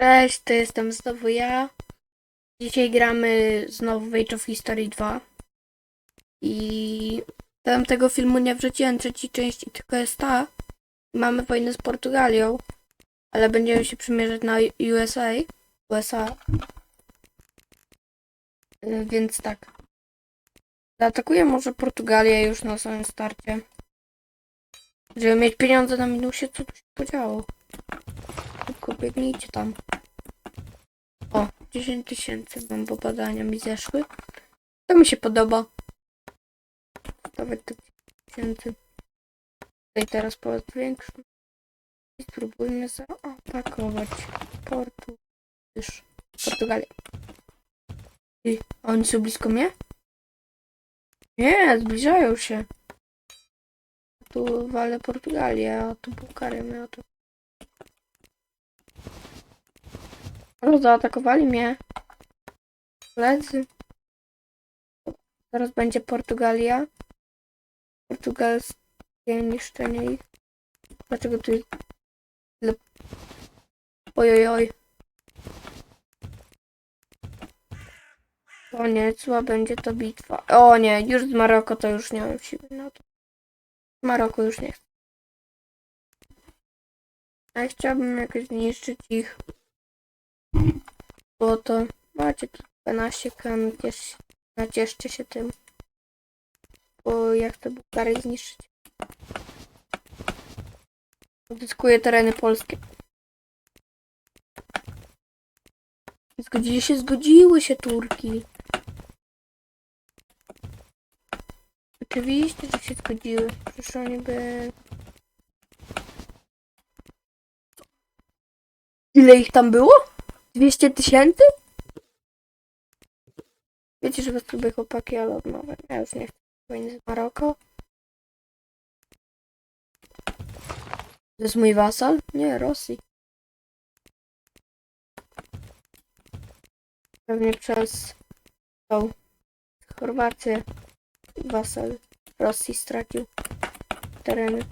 Cześć, to jestem znowu ja. Dzisiaj gramy znowu w Age of History 2. I tam tego filmu nie wrzuciłem trzeciej części, tylko jest ta. Mamy wojnę z Portugalią, ale będziemy się przymierzać na USA. USA. Y, Więc tak. Zaatakuję może Portugalię już na samym starcie. Żeby mieć pieniądze na minusie, co tu się podziało? Szybko biegnijcie tam. O, 10 tysięcy mam, bo badania mi zeszły. To mi się podoba. Stawiać te 10 tysięcy. Tutaj teraz po większą. I spróbujmy zaatakować Portu. Już. Portugalię. I oni są blisko mnie? Nie, zbliżają się. Tu walę Portugalię, a tu Bułgarię miał to. O, zaatakowali mnie. Koledzy. Teraz będzie Portugalia. Portugalskie niszczenie ich. Dlaczego tu jest... Ojojoj. Koniec, zła będzie to bitwa. O nie, już z Maroko to już nie mam siły na to. Z Maroko już nie chcę. A chciałbym jakoś zniszczyć ich. Bo to macie tu 12 kran, ciesz, nacieszcie się tym. Bo ja chcę Bułgarię zniszczyć. Odzyskuję tereny polskie. Zgodzili się, zgodziły się Turki. Oczywiście, że się zgodziły. Przecież oni by... Ile ich tam było? 200 tysięcy? Wiecie, że was lubię chłopaki, ale odmowę. Ja już nie chcę wojny z Maroko. To jest mój wasal? Nie, Rosji. Pewnie przez tą Chorwację wasal Rosji stracił tereny.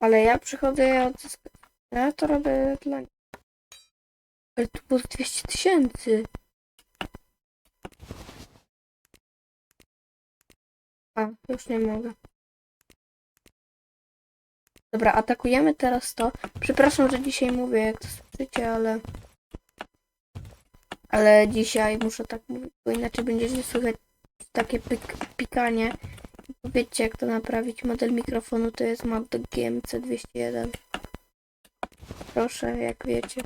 Ale ja przychodzę je odzyskać. Ja to robię dla nich. Ale tu było 200 tysięcy. A, już nie mogę. Dobra, atakujemy teraz to. Przepraszam, że dzisiaj mówię, jak to słyszycie, ale... Ale dzisiaj muszę tak mówić, bo inaczej będziecie słychać takie pik pikanie. Powiedzcie, jak to naprawić. Model mikrofonu to jest Map GMC 201. Proszę, jak wiecie.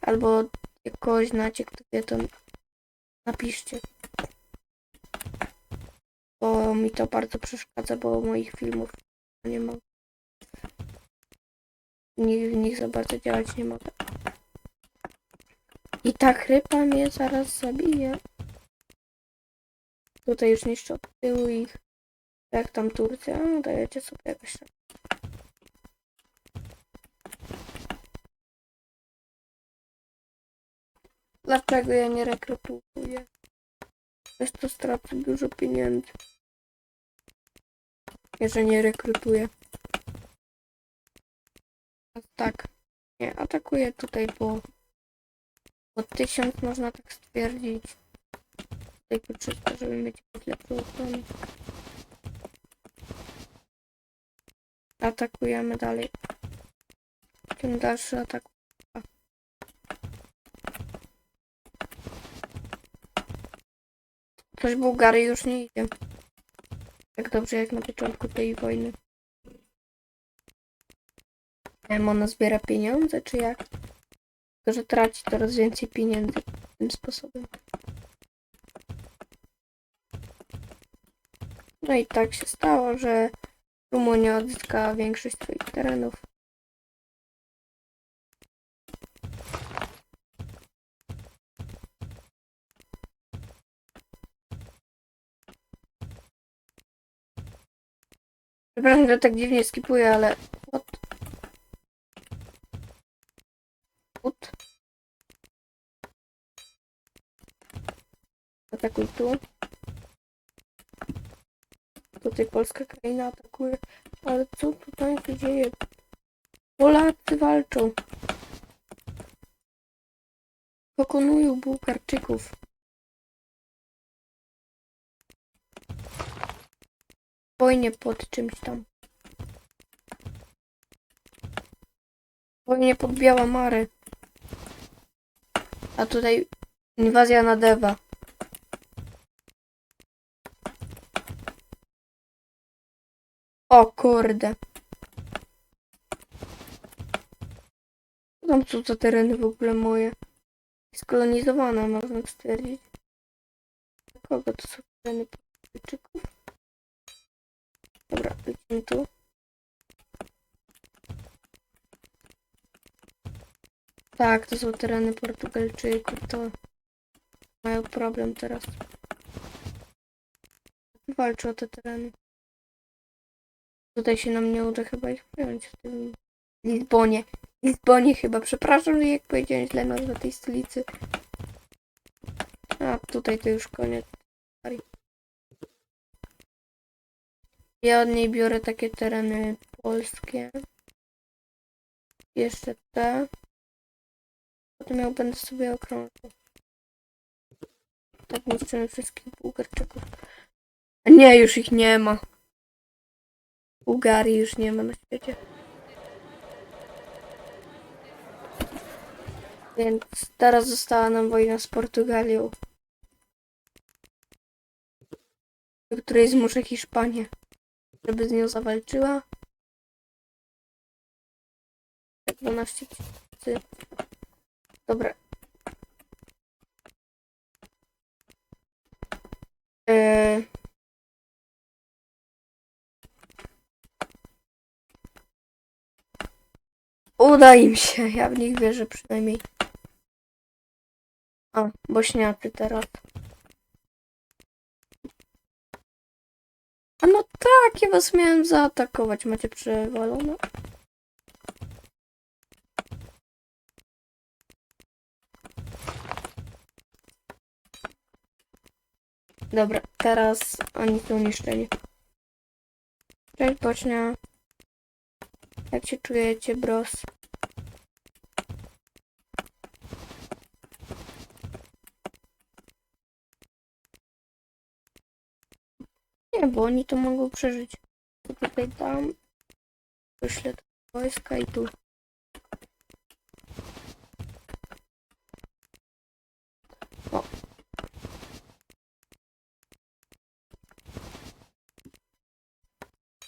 Albo jak kogoś znacie, kto wie, to napiszcie. Bo mi to bardzo przeszkadza, bo moich filmów nie mogę. Ni- W nich za bardzo działać nie mogę. I ta chrypa mnie zaraz zabije. Tutaj już niszczę od tyłu ich. Jak tam Turcja? No dajecie sobie jakoś tak. Dlaczego ja nie rekrutuję? Przez to stracę dużo pieniędzy. Jeżeli nie rekrutuję. Tak. Nie, atakuję tutaj po... Po tysiąc można tak stwierdzić. Tutaj po 300, żeby mieć lepszą ochronę. Atakujemy dalej. Ten dalszy atak. A. Coś Bułgary już nie idzie. Tak dobrze jak na początku tej wojny. Nie wiem, ona zbiera pieniądze, czy jak? Tylko, że traci coraz więcej pieniędzy tym sposobem. No i tak się stało, że Rumunia odzyskała większość swoich terenów. Przepraszam, że tak dziwnie skipuję, ale... What? What? Atakuj tu. Tutaj polska kraina atakuje. Ale co tutaj się dzieje? Polacy walczą. Pokonują Bułgarczyków. Wojnie pod czymś tam. Wojnie pod Biała Mary. A tutaj inwazja na Dewa. O kurde. Co Tam są za tereny w ogóle moje. Skolonizowane można stwierdzić. Kogo to są tereny Portugalczyków? Dobra, lecimy tu. Tak, to są tereny Portugalczyków, to mają problem teraz. Walczą o te tereny. Tutaj się nam nie uda chyba ich wziąć w tym Lizbonie. Lizbonie chyba, przepraszam, że jak powiedziałem źle nazwę tej stolicy. A tutaj to już koniec. Ja od niej biorę takie tereny polskie. Jeszcze te. Potem ją będę sobie okrążał. Tak niszczymy wszystkich Bułgarczyków. Nie, już ich nie ma. Bułgarii już nie ma na świecie. Więc teraz została nam wojna z Portugalią. Do której zmuszę Hiszpanię, żeby z nią zawalczyła. 12 tysięcy. Dobra. Eee... Uda im się, ja w nich wierzę przynajmniej. A, bośniacy teraz. A no tak, ja was miałem zaatakować, macie przewalone. Dobra, teraz oni są niszczeni. Cześć Bośnia. Jak się czujecie, bros? Nie, oni to mogą przeżyć. To tutaj dam. Wyślę te wojska i tu. O.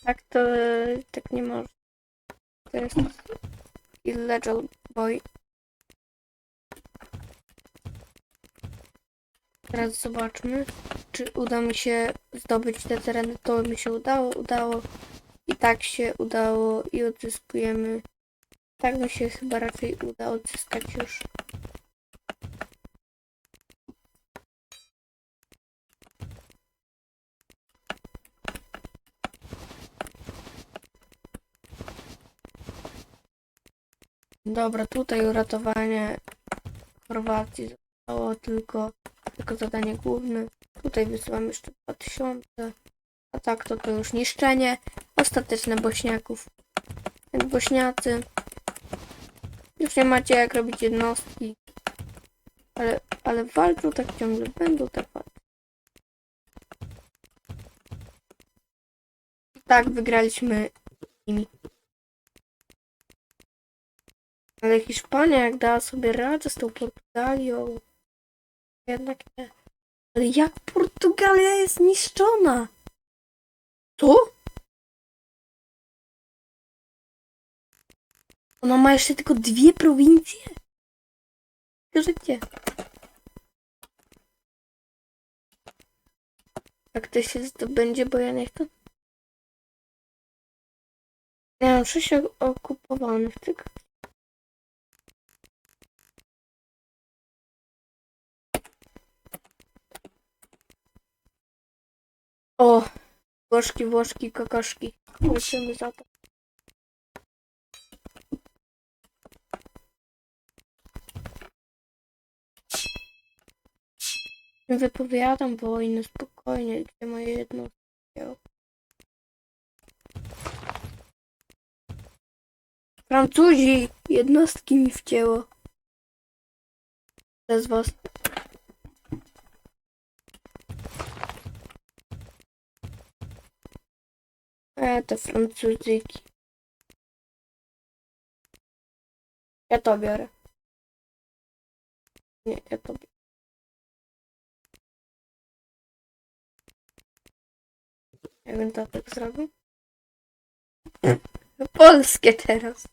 Tak to tak nie może. To jest illegal boy. Teraz zobaczmy, czy uda mi się zdobyć te tereny. To mi się udało, udało. I tak się udało i odzyskujemy. Tak mi się chyba raczej uda odzyskać już. Dobra, tutaj uratowanie Chorwacji zostało tylko, tylko zadanie główne. Tutaj wysyłam jeszcze 2000. A tak to to już niszczenie ostateczne bośniaków. Więc bośniacy już nie macie jak robić jednostki. Ale, ale walczą tak ciągle, będą. I tak wygraliśmy nimi. Ale Hiszpania jak dała sobie radę z tą Portugalią. Jednak nie. Ale jak Portugalia jest niszczona? Co? Ona ma jeszcze tylko dwie prowincje? Gdzie? Jak to się zdobędzie, bo ja nie chcę. Ja mam sześć okupowanych, tylko O, Włoszki, Włoszki, kokoszki. Lecimy za to. Wypowiadam wojnę spokojnie, gdzie moje jednostki. są. Francuzi! Jednostki mi wcięło. Bez was. Te Francuzyki. Ja to biorę. Nie, ja to biorę. Ja bym to tak zrobił. Polskie teraz.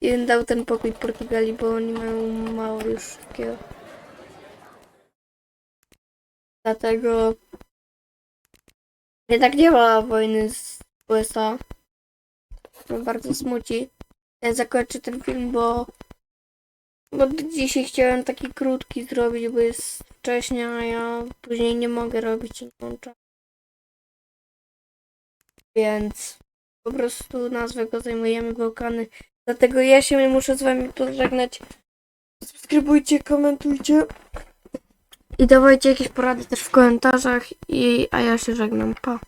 Bym dał ten pokój Portugalii, bo oni mają mało już wszystkiego. Dlatego jednak nie ma wojny z USA. To mnie bardzo smuci. Ja zakończę ten film, bo bo dzisiaj chciałem taki krótki zrobić, bo jest wcześnie, a ja później nie mogę robić czasu. Więc po prostu nazwę go zajmujemy Bałkany. Dlatego ja się muszę z wami pożegnać. Subskrybujcie, komentujcie. I dawajcie jakieś porady też w komentarzach. I, a ja się żegnam. Pa.